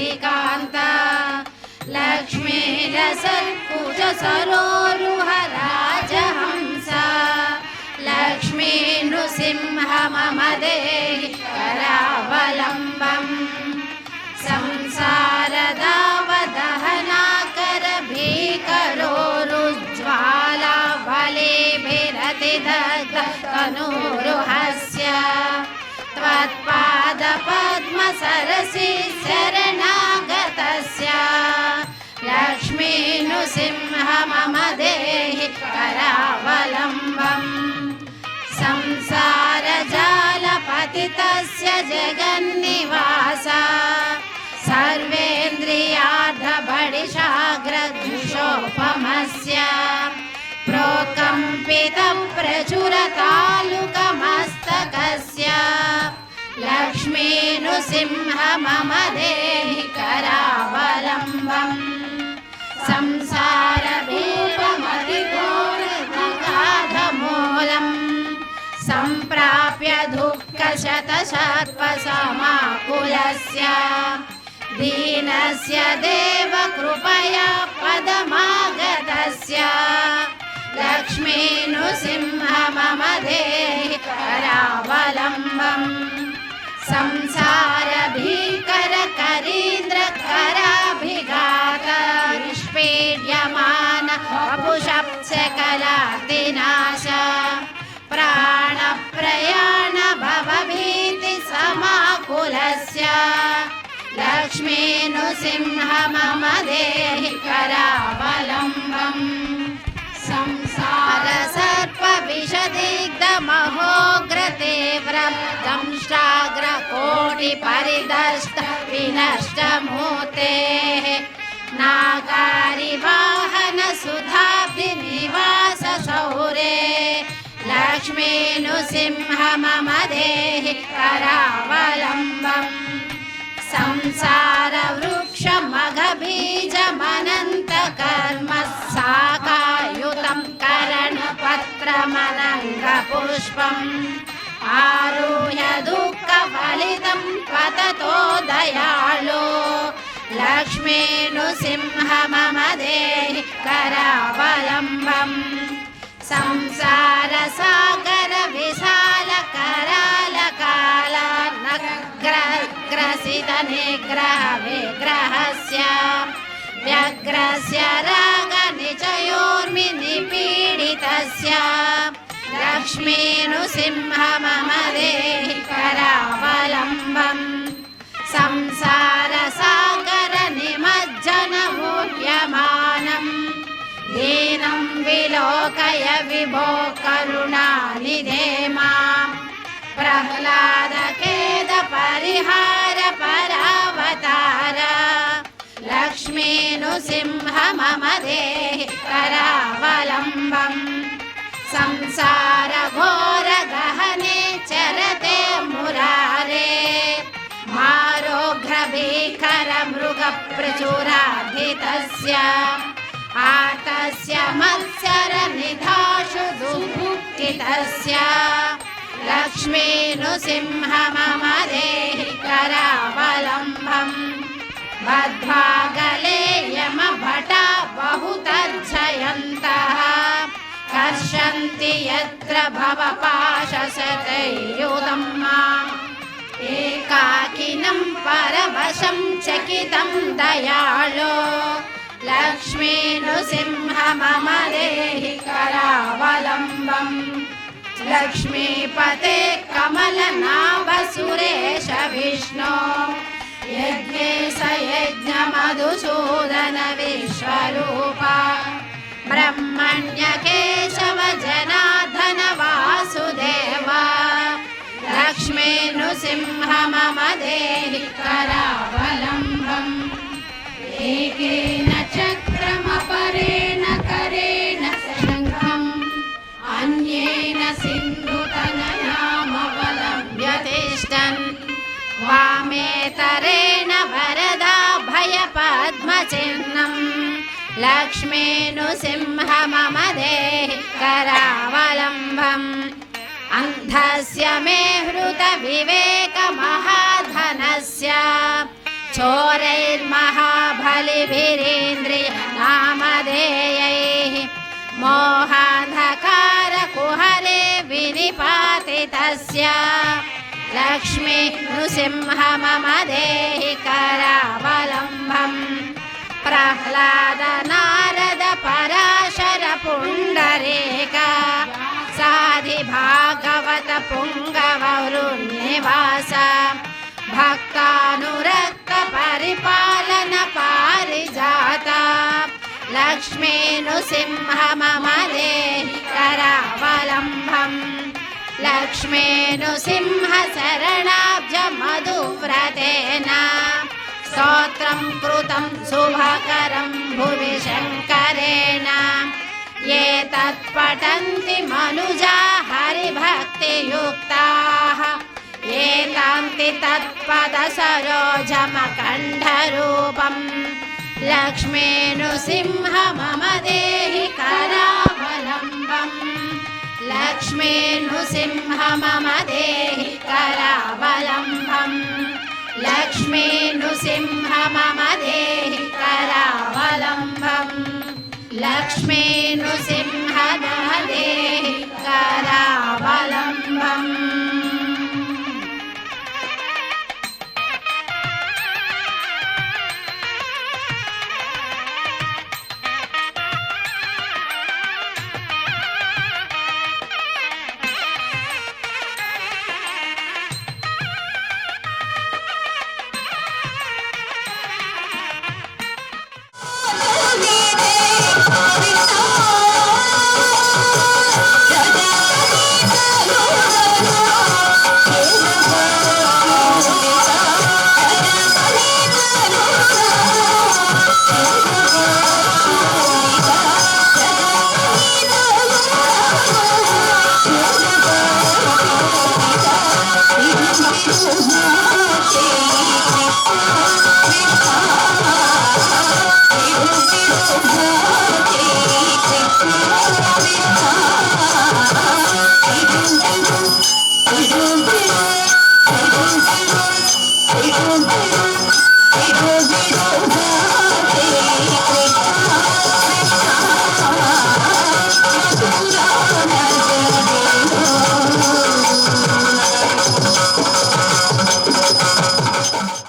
कमलामलकान्तिकान्त लक्ष्मीरसत्कुज सरोरुह राजहंस लक्ष्मी नृसिंह मम देहि करावलम्बम् संसारदावदहनाकर भीकरोरुज्ज्वाला बलिभिरतिदग्ध तनूरुहस्य त्वत्पादपद्मसरसि लक्ष्मी नृसिंह मम देहि करावलम्बम्। संसारजालपतितस्य जगन्निवास। सर्वेन्द्रियार्धबडिशाग्रजुषोपमस्य प्रोकम्पितप्रचुरतालुकमस्तकस्य। लक्ष्मी नृसिंह मम देहि करावलम्बम् संसारभूपमतिघोरगाधमूलम् सम्प्राप्य दुःखशतशत्वसमाकुलस्य। दीनस्य देव कृपया पदमागतस्य। लक्ष्मी नृसिंह मम देहि करावलम्बम् निष्पीड्यमान वपुषप्सकलातिनाश प्राणप्रयाण भवभीति समाकुलस्य लक्ष्मी नृसिंह मम देहि करावलम्बम्। संसार सर्प विषदिग्ध महोग्रतीव्र दंष्टाग्र कोटि परिदष्ट विनष्ट मूर्तेः नागारि वाहन सुधाब्धि निवास सौरे लक्ष्मी नृसिंह मम देहि करावलम्बम् संसार पुष्पम्। आरुह्य दुःखफलितं पततो दयालो। लक्ष्मी नृसिंह मम देहि करावलम्बम्। संसार सागर विशाल निग्रह विग्रहस्य। व्यग्रस्य राग लक्ष्मी मम देहि करावलम्बम् संसार सागर निमज्जन मुह्यमानम् दीनं विलोकय विभो करुणानिधे माम् प्रह्लादखेद परिहार परावतार लक्ष्मी नृसिंह मम देहि करावलम्बम् संसार प्रचुराधितस्य आतस्य मत्सर निधाशु दुःखितस्य। लक्ष्मी नृसिंह मम देहि करावलम्बम्। बद्ध्वागले यमभटा बहुतर्जयन्तः। कर्षन्ति यत्र भवपाशशतैर्युदं परवशं चकितं दयाळो। लक्ष्मी नृसिंह मम देहि करावलम्बम्। लक्ष्मीपते कमलनाभसुरेश विष्णो यज्ञे स यज्ञमधुसूदन विश्वरूपा जनार्दन वासुदेव लक्ष्मी नृसिंह मम देहि एकेन चक्रमपरेण करेण शङ्खम् अन्येन सिन्धुतनयामवलम्ब्य तिष्ठन् वामेतरेण वरदा भयपद्मचिह्नम् लक्ष्मीनुसिंह मम देहि करावलम्बम्। अन्धस्य मे हृतविवेकमहाधनस्य चोरैर्महाबलिभिरीन्द्रिय नामधेयैः मोहान्धकारकुहले विनिपातितस्य लक्ष्मी नृसिंह मम देहि करावलम्बम्। प्रह्लाद नारद पराशर पुण्डरीका। साधि भागवत पुङ्गवरुन्निवास भक्तानुरक्त परिपालन पारिजाता लक्ष्मी नृसिंह मम देहि करावलम्बम् लक्ष्मी नृसिंह शरणाब्ज मधुव्रतेन। स्तोत्रं कृतं शुभकरं भुवि शङ्करेण। ये तत्पठन्ति मनुजा हरिभक्तियुक्ताः एतान्ति तत्पदसरोजमकण्डरूपं लक्ष्मी मम देहि करावलम्बम् लक्ष्मी मम देहि करावलम्बम् लक्ष्मीनृसिंह मम देहि करावलम्बम् लक्ष्मीनृसिंह मम देहि